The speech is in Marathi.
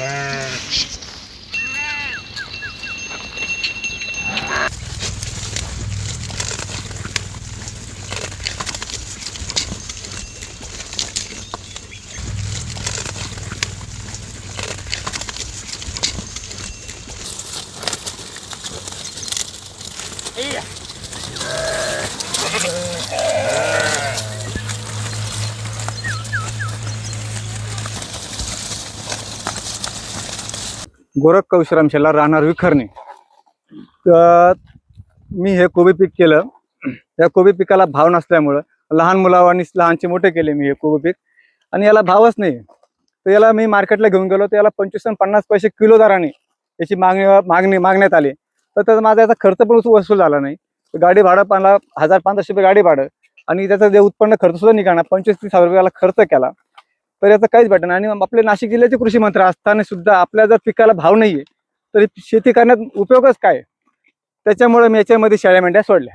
burn. Yeah. गोरख कौशराम शेला राहणार विखरणे. तर मी हे कोबी पीक केलं. या कोबी पिकाला भाव नसल्यामुळं लहान मुलावानी लहानचे मोठे केले मी हे कोबी पीक. आणि याला भावच नाही. तर याला मी मार्केटला घेऊन गेलो. तर याला पंचवीस पन्नास पैसे किलो दराने याची मागणी मागणी मागण्यात आली. तर त्याचा माझा याचा खर्च पण वसूल झाला नाही. गाडी भाडं मला हजार पंधराशे रुपये गाडी भाडं. आणि त्याचं जे उत्पन्न खर्चसुद्धा निघाणार पंचवीस तीस हजार रुपयाला खर्च केला. तर याचं काहीच भेटणार आणि आपले नाशिक जिल्ह्याचे कृषी मंत्री असताना सुद्धा आपल्या जर पिकाला भाव नाहीये तरी शेती करण्यात उपयोगच काय? त्याच्यामुळे मी याच्यामध्ये शेळ्या मेंढ्या सोडल्या.